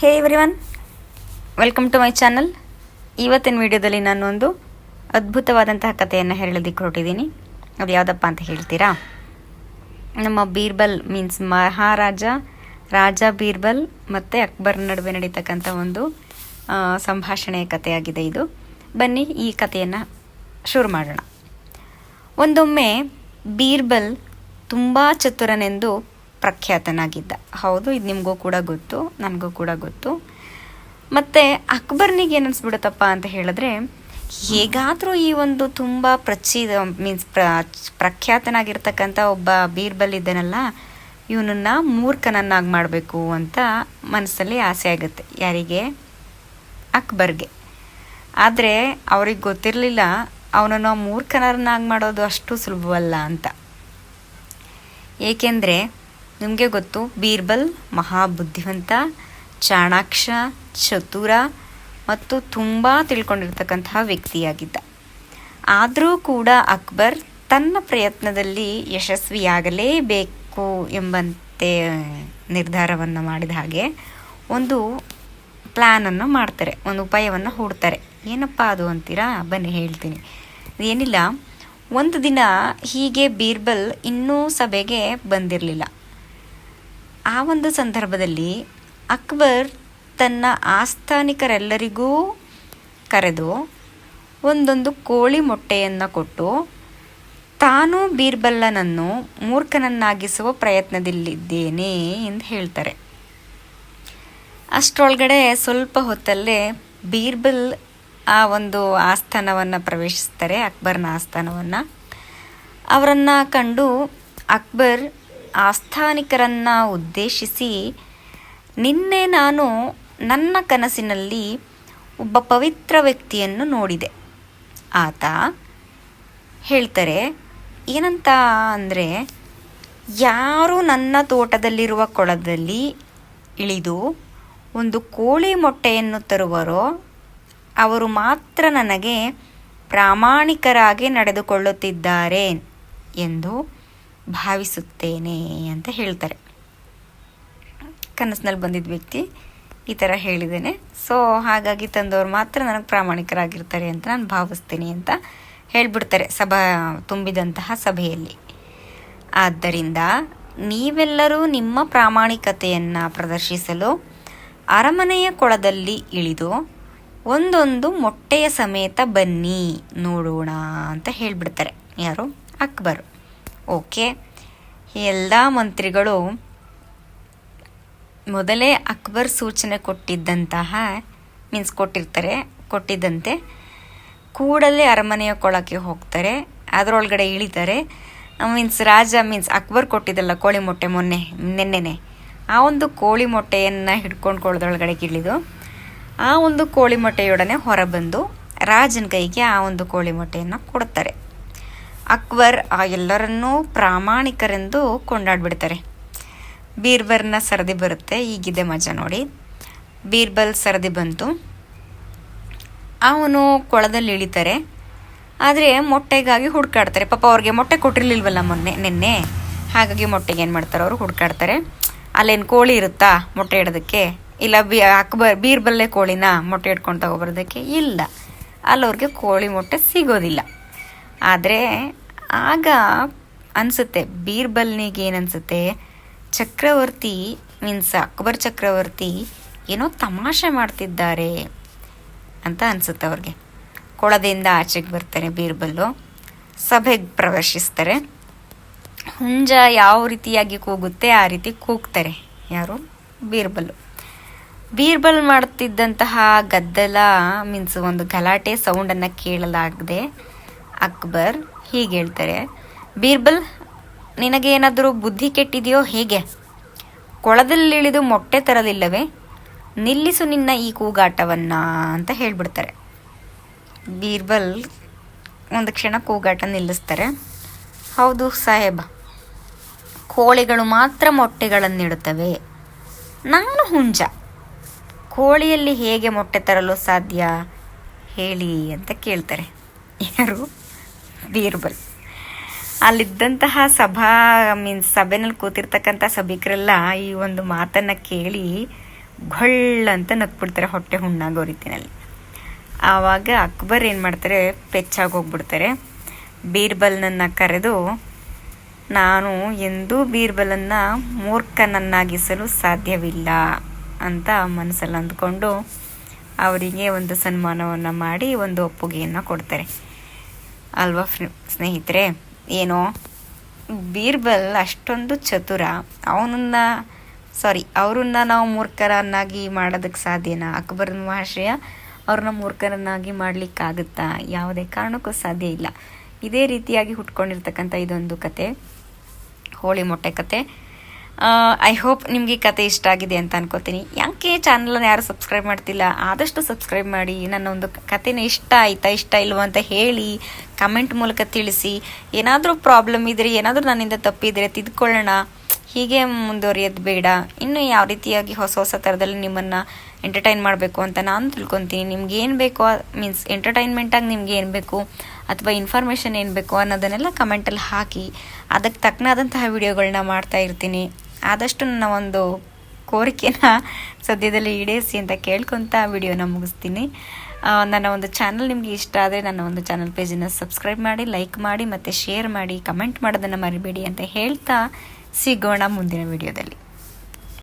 Hey everyone welcome to my channel ಇವತ್ತಿನ ವಿಡಿಯೋದಲ್ಲಿ ನಾನು ಒಂದು ಅದ್ಭುತವಾದಂತಹ ಕಥೆಯನ್ನು ಹೇಳೋದಿಕ್ಕೆ ಹೊರಟಿದ್ದೀನಿ. ಅದು ಯಾವುದಪ್ಪ ಅಂತ ಹೇಳ್ತೀರಾ? ನಮ್ಮ ಬೀರ್ಬಲ್ ಮೀನ್ಸ್ ಮಹಾರಾಜ, ರಾಜ ಬೀರ್ಬಲ್ ಮತ್ತು ಅಕ್ಬರ್ ನಡುವೆ ನಡೀತಕ್ಕಂಥ ಒಂದು ಸಂಭಾಷಣೆಯ ಕಥೆಯಾಗಿದೆ ಇದು. ಬನ್ನಿ ಈ ಕಥೆಯನ್ನು ಶುರು ಮಾಡೋಣ. ಒಂದೊಮ್ಮೆ ಬೀರ್ಬಲ್ ತುಂಬ ಚತುರನೆಂದು ಪ್ರಖ್ಯಾತನಾಗಿದ್ದ. ಹೌದು, ಇದು ನಿಮಗೂ ಕೂಡ ಗೊತ್ತು, ನನಗೂ ಕೂಡ ಗೊತ್ತು. ಮತ್ತು ಅಕ್ಬರ್ನಿಗೆ ಏನು ಅನಿಸ್ಬಿಡುತ್ತಪ್ಪ ಅಂತ ಹೇಳಿದ್ರೆ, ಹೇಗಾದರೂ ಈ ಒಂದು ತುಂಬ ಪ್ರಚಿ ಮೀನ್ಸ್ ಪ್ರ, ಪ್ರಖ್ಯಾತನಾಗಿರ್ತಕ್ಕಂಥ ಒಬ್ಬ ಬೀರ್ಬಲ್ ಇದ್ದಾನಲ್ಲ, ಇವನನ್ನು ಮೂರ್ಖನನ್ನಾಗಿ ಮಾಡಬೇಕು ಅಂತ ಮನಸ್ಸಲ್ಲಿ ಆಸೆ ಆಗುತ್ತೆ. ಯಾರಿಗೆ? ಅಕ್ಬರ್ಗೆ. ಆದರೆ ಅವ್ರಿಗೆ ಗೊತ್ತಿರಲಿಲ್ಲ, ಅವನನ್ನು ಮೂರ್ಖನನ್ನಾಗಿ ಮಾಡೋದು ಅಷ್ಟು ಸುಲಭವಲ್ಲ ಅಂತ. ಏಕೆಂದರೆ ನಿಮಗೆ ಗೊತ್ತು, ಬೀರ್ಬಲ್, ಮಹಾಬುದ್ಧಿವಂತ, ಚಾಣಾಕ್ಷ, ಚತುರ ಮತ್ತು ತುಂಬ ತಿಳ್ಕೊಂಡಿರ್ತಕ್ಕಂತಹ ವ್ಯಕ್ತಿಯಾಗಿದ್ದ. ಆದರೂ ಕೂಡ ಅಕ್ಬರ್ ತನ್ನ ಪ್ರಯತ್ನದಲ್ಲಿ ಯಶಸ್ವಿಯಾಗಲೇಬೇಕು ಎಂಬಂತೆ ನಿರ್ಧಾರವನ್ನು ಮಾಡಿದ ಹಾಗೆ ಒಂದು ಪ್ಲ್ಯಾನನ್ನು ಮಾಡ್ತಾರೆ, ಒಂದು ಉಪಾಯವನ್ನು ಹೂಡ್ತಾರೆ. ಏನಪ್ಪ ಅದು ಅಂತೀರಾ? ಬನ್ನಿ, ಹೇಳ್ತೀನಿ. ಏನಿಲ್ಲ, ಒಂದು ದಿನ ಹೀಗೆ ಬೀರ್ಬಲ್ ಇನ್ನೂ ಸಭೆಗೆ ಬಂದಿರಲಿಲ್ಲ. ಆ ಒಂದು ಸಂದರ್ಭದಲ್ಲಿ ಅಕ್ಬರ್ ತನ್ನ ಆಸ್ಥಾನಿಕರೆಲ್ಲರಿಗೂ ಕರೆದು ಒಂದೊಂದು ಕೋಳಿ ಮೊಟ್ಟೆಯನ್ನು ಕೊಟ್ಟು ತಾನು ಬೀರ್ಬಲ್ಲನನ್ನು ಮೂರ್ಖನನ್ನಾಗಿಸುವ ಪ್ರಯತ್ನದಲ್ಲಿದ್ದೇನೆ ಎಂದು ಹೇಳ್ತಾರೆ. ಅಷ್ಟರೊಳಗಡೆ ಸ್ವಲ್ಪ ಹೊತ್ತಲ್ಲೇ ಬೀರ್ಬಲ್ ಆ ಒಂದು ಆಸ್ಥಾನವನ್ನು ಪ್ರವೇಶಿಸ್ತಾರೆ, ಅಕ್ಬರ್ನ ಆಸ್ಥಾನವನ್ನು. ಅವರನ್ನು ಕಂಡು ಅಕ್ಬರ್ ಆಸ್ಥಾನಿಕರನ್ನು ಉದ್ದೇಶಿಸಿ, ನಿನ್ನೆ ನಾನು ನನ್ನ ಕನಸಿನಲ್ಲಿ ಒಬ್ಬ ಪವಿತ್ರ ವ್ಯಕ್ತಿಯನ್ನು ನೋಡಿದೆ. ಆತ ಹೇಳ್ತಾರೆ, ಏನಂತ ಅಂದರೆ, ಯಾರು ನನ್ನ ತೋಟದಲ್ಲಿರುವ ಕೊಳದಲ್ಲಿ ಇಳಿದು ಒಂದು ಕೋಳಿ ಮೊಟ್ಟೆಯನ್ನು ತರುವರೋ, ಅವರು ಮಾತ್ರ ನನಗೆ ಪ್ರಾಮಾಣಿಕರಾಗಿ ನಡೆದುಕೊಳ್ಳುತ್ತಿದ್ದಾರೆ ಎಂದು ಭಾವಿಸುತ್ತೇನೆ ಅಂತ ಹೇಳ್ತಾರೆ. ಕನಸಿನಲ್ಲಿ ಬಂದಿದ್ದ ವ್ಯಕ್ತಿ ಈ ಥರ ಹೇಳಿದ್ದೇನೆ. ಸೊ ಹಾಗಾಗಿ ತಂದವರು ಮಾತ್ರ ನನಗೆ ಪ್ರಾಮಾಣಿಕರಾಗಿರ್ತಾರೆ ಅಂತ ನಾನು ಭಾವಿಸ್ತೀನಿ ಅಂತ ಹೇಳಿಬಿಡ್ತಾರೆ ಸಭಾ, ತುಂಬಿದಂತಹ ಸಭೆಯಲ್ಲಿ. ಆದ್ದರಿಂದ ನೀವೆಲ್ಲರೂ ನಿಮ್ಮ ಪ್ರಾಮಾಣಿಕತೆಯನ್ನು ಪ್ರದರ್ಶಿಸಲು ಅರಮನೆಯ ಕೊಳದಲ್ಲಿ ಇಳಿದು ಒಂದೊಂದು ಮೊಟ್ಟೆಯ ಸಮೇತ ಬನ್ನಿ ನೋಡೋಣ ಅಂತ ಹೇಳಿಬಿಡ್ತಾರೆ. ಯಾರು? ಅಕ್ಬರ್. ಓಕೆ. ಎಲ್ಲ ಮಂತ್ರಿಗಳು ಮೊದಲೇ ಅಕ್ಬರ್ ಸೂಚನೆ ಕೊಟ್ಟಿದ್ದಂತಹ ಮೀನ್ಸ್ ಕೊಟ್ಟಿರ್ತಾರೆ, ಕೊಟ್ಟಿದ್ದಂತೆ, ಕೂಡಲೇ ಅರಮನೆಯ ಕೊಳಕ್ಕೆ ಹೋಗ್ತಾರೆ, ಅದರೊಳಗಡೆ ಇಳಿತಾರೆ. ಮೀನ್ಸ್ ರಾಜ ಮೀನ್ಸ್ ಅಕ್ಬರ್ ಕೊಟ್ಟಿದ್ದಲ್ಲ ಕೋಳಿ ಮೊಟ್ಟೆ ಮೊನ್ನೆ, ನಿನ್ನೆನೆ. ಆ ಒಂದು ಕೋಳಿ ಮೊಟ್ಟೆಯನ್ನು ಹಿಡ್ಕೊಂಡು ಕೊಳದೊಳಗಡೆ ಇಳಿದು, ಆ ಒಂದು ಕೋಳಿ ಮೊಟ್ಟೆಯೊಡನೆ ಹೊರಬಂದು ರಾಜನ ಕೈಗೆ ಆ ಒಂದು ಕೋಳಿ ಮೊಟ್ಟೆಯನ್ನು ಕೊಡ್ತಾರೆ. ಅಕ್ಬರ್ ಆ ಎಲ್ಲರನ್ನೂ ಪ್ರಾಮಾಣಿಕರೆಂದು ಕೊಂಡಾಡ್ಬಿಡ್ತಾರೆ. ಬೀರ್ಬಲ್ನ ಸರದಿ ಬರುತ್ತೆ ಈಗಿದೆ ಮಜಾ ನೋಡಿ. ಬೀರ್ಬಲ್ ಸರದಿ ಬಂತು. ಅವನು ಕೊಳದಲ್ಲಿ ಇಳಿತಾರೆ. ಆದರೆ ಮೊಟ್ಟೆಗಾಗಿ ಹುಡ್ಕಾಡ್ತಾರೆ. ಪಾಪ ಅವ್ರಿಗೆ ಮೊಟ್ಟೆ ಕೊಟ್ಟಿರ್ಲಿಲ್ವಲ್ಲ ಮೊನ್ನೆ, ನಿನ್ನೆ? ಹಾಗಾಗಿ ಮೊಟ್ಟೆಗೆ ಏನು ಮಾಡ್ತಾರೆ ಅವರು? ಹುಡ್ಕಾಡ್ತಾರೆ. ಅಲ್ಲೇನು ಕೋಳಿ ಇರುತ್ತಾ ಮೊಟ್ಟೆ ಇಡೋದಕ್ಕೆ? ಇಲ್ಲ ಬಿ, ಅಕ್ಬರ್ ಬೀರ್ಬಲ್ಲೇ ಕೋಳಿನ ಮೊಟ್ಟೆ ಇಟ್ಕೊಂಡು ತಗೊಬರೋದಕ್ಕೆ? ಇಲ್ಲ. ಅಲ್ಲವ್ರಿಗೆ ಕೋಳಿ ಮೊಟ್ಟೆ ಸಿಗೋದಿಲ್ಲ. ಆದರೆ ಆಗ ಅನಿಸುತ್ತೆ, ಬೀರ್ಬಲ್ನಿಗೆ ಏನನ್ಸುತ್ತೆ? ಚಕ್ರವರ್ತಿ ಮೀನ್ಸ್ ಅಕ್ಬರ್ ಚಕ್ರವರ್ತಿ ಏನೋ ತಮಾಷೆ ಮಾಡ್ತಿದ್ದಾರೆ ಅಂತ ಅನಿಸುತ್ತೆ ಅವ್ರಿಗೆ. ಕೊಳದಿಂದ ಆಚೆಗೆ ಬರ್ತಾರೆ ಬೀರ್ಬಲ್ಲು. ಸಭೆಗೆ ಪ್ರವೇಶಿಸ್ತಾರೆ. ಹುಂಜ ಯಾವ ರೀತಿಯಾಗಿ ಕೂಗುತ್ತೆ ಆ ರೀತಿ ಕೂಗ್ತಾರೆ. ಯಾರು? ಬೀರ್ಬಲ್ಲು. ಬೀರ್ಬಲ್ ಮಾಡ್ತಿದ್ದಂತಹ ಗದ್ದಲ ಮೀನ್ಸ್ ಒಂದು ಗಲಾಟೆ, ಸೌಂಡನ್ನು ಕೇಳಲಾಗದೆ ಅಕ್ಬರ್ ಹೀಗೆ ಹೇಳ್ತಾರೆ, ಬೀರ್ಬಲ್, ನಿನಗೆ ಏನಾದರೂ ಬುದ್ಧಿ ಕೆಟ್ಟಿದೆಯೋ ಹೇಗೆ? ಕೊಳದಲ್ಲಿಳಿದು ಮೊಟ್ಟೆ ತರಲಿಲ್ಲವೇ? ನಿಲ್ಲಿಸು ನಿನ್ನ ಈ ಕೂಗಾಟವನ್ನ, ಅಂತ ಹೇಳ್ಬಿಡ್ತಾರೆ. ಬೀರ್ಬಲ್ ಒಂದು ಕ್ಷಣ ಕೂಗಾಟ ನಿಲ್ಲಿಸ್ತಾರೆ. ಹೌದು ಸಾಹೇಬ, ಕೋಳಿಗಳು ಮಾತ್ರ ಮೊಟ್ಟೆಗಳನ್ನಿಡುತ್ತವೆ. ನಾನು ಹುಂಜ. ಕೋಳಿಯಲ್ಲಿ ಹೇಗೆ ಮೊಟ್ಟೆ ತರಲು ಸಾಧ್ಯ ಹೇಳಿ ಅಂತ ಕೇಳ್ತಾರೆ. ಯಾರು? ಬೀರ್ಬಲ್ ಅಲ್ಲಿದ್ದಂತಹ ಸಭಾ, ಮೀನ್ಸ್ ಸಭೆನಲ್ಲಿ ಕೂತಿರ್ತಕ್ಕಂಥ ಸಭಿಕರೆಲ್ಲ ಈ ಒಂದು ಮಾತನ್ನು ಕೇಳಿ ಅಂತ ನಕ್ಬಿಡ್ತಾರೆ ಹೊಟ್ಟೆ ಹುಣ್ಣಾಗೋ ರೀತಿನಲ್ಲಿ ಆವಾಗ ಅಕ್ಬರ್ ಏನು ಮಾಡ್ತಾರೆ? ಪೆಚ್ಚಾಗಿ ಹೋಗ್ಬಿಡ್ತಾರೆ. ಬೀರ್ಬಲ್ನನ್ನು ಕರೆದು, ನಾನು ಎಂದೂ ಬೀರ್ಬಲನ್ನು ಮೂರ್ಖನನ್ನಾಗಿಸಲು ಸಾಧ್ಯವಿಲ್ಲ ಅಂತ ಮನಸ್ಸಲ್ಲಿ ಅಂದ್ಕೊಂಡು ಅವರಿಗೆ ಒಂದು ಸನ್ಮಾನವನ್ನು ಮಾಡಿ ಒಂದು ಒಪ್ಪುಗೆಯನ್ನು ಕೊಡ್ತಾರೆ. ಅಲ್ವಾ ಫ್ರೆ, ಸ್ನೇಹಿತರೆ? ಏನೋ ಬೀರ್ಬಲ್ ಅಷ್ಟೊಂದು ಚತುರ. ಅವನನ್ನ ಸಾರಿ ಅವರನ್ನ ನಾವು ಮೂರ್ಖರನ್ನಾಗಿ ಮಾಡೋದಕ್ಕೆ ಸಾಧ್ಯನಾ? ಅಕ್ಬರನ ಮಹಾಶಯ ಅವ್ರನ್ನ ಮೂರ್ಖರನ್ನಾಗಿ ಮಾಡಲಿಕ್ಕಾಗುತ್ತಾ? ಯಾವುದೇ ಕಾರಣಕ್ಕೂ ಸಾಧ್ಯ ಇಲ್ಲ. ಇದೇ ರೀತಿಯಾಗಿ ಹುಟ್ಕೊಂಡಿರ್ತಕ್ಕಂಥ ಇದೊಂದು ಕತೆ. ಹೋಳಿ ಮೊಟ್ಟೆ ಕತೆ. ಐ ಹೋಪ್ ನಿಮಗೆ ಕತೆ ಇಷ್ಟ ಆಗಿದೆ ಅಂತ ಅನ್ಕೋತೀನಿ. ಯಾಕೆ ಚಾನಲನ್ನು ಯಾರು ಸಬ್ಸ್ಕ್ರೈಬ್ ಮಾಡ್ತಿಲ್ಲ? ಆದಷ್ಟು ಸಬ್ಸ್ಕ್ರೈಬ್ ಮಾಡಿ, ನನ್ನ ಒಂದು ಕತೆನ ಇಷ್ಟ ಆಯ್ತಾ, ಇಷ್ಟ ಇಲ್ವೋ ಅಂತ ಹೇಳಿ ಕಮೆಂಟ್ ಮೂಲಕ ತಿಳಿಸಿ. ಏನಾದರೂ ಪ್ರಾಬ್ಲಮ್ ಇದ್ರೆ, ಏನಾದರೂ ನನ್ನಿಂದ ತಪ್ಪಿದ್ರೆ ತಿದ್ಕೊಳ್ಳೋಣ. ಹೀಗೆ ಮುಂದುವರಿಯೋದು ಬೇಡ. ಇನ್ನು ಯಾವ ರೀತಿಯಾಗಿ ಹೊಸ ಹೊಸ ಥರದಲ್ಲಿ ನಿಮ್ಮನ್ನು ಎಂಟರ್ಟೈನ್ ಮಾಡಬೇಕು ಅಂತ ನಾನು ತಿಳ್ಕೊತೀನಿ. ನಿಮ್ಗೆ ಏನು ಬೇಕೋ ಮೀನ್ಸ್ ಎಂಟರ್ಟೈನ್ಮೆಂಟಾಗಿ ನಿಮ್ಗೆ ಏನು ಬೇಕು, ಅಥವಾ ಇನ್ಫಾರ್ಮೇಷನ್ ಏನು ಬೇಕು ಅನ್ನೋದನ್ನೆಲ್ಲ ಕಮೆಂಟಲ್ಲಿ ಹಾಕಿ. ಅದಕ್ಕೆ ತಕ್ಕನಾದಂತಹ ವಿಡಿಯೋಗಳನ್ನ ಮಾಡ್ತಾ ಇರ್ತೀನಿ. ಆದಷ್ಟು ನನ್ನ ಒಂದು ಕೋರಿಕೆನ ಸದ್ಯದಲ್ಲಿ ಈಡೇರಿಸಿ ಅಂತ ಕೇಳ್ಕೊತ ವಿಡಿಯೋನ ಮುಗಿಸ್ತೀನಿ. ನನ್ನ ಒಂದು ಚಾನಲ್ ನಿಮಗೆ ಇಷ್ಟ ಆದರೆ ನನ್ನ ಒಂದು ಚಾನಲ್ ಪೇಜನ್ನು ಸಬ್ಸ್ಕ್ರೈಬ್ ಮಾಡಿ, ಲೈಕ್ ಮಾಡಿ ಮತ್ತು ಶೇರ್ ಮಾಡಿ, ಕಮೆಂಟ್ ಮಾಡೋದನ್ನು ಮರಿಬೇಡಿ ಅಂತ ಹೇಳ್ತಾ ಸಿಗೋಣ ಮುಂದಿನ ವಿಡಿಯೋದಲ್ಲಿ.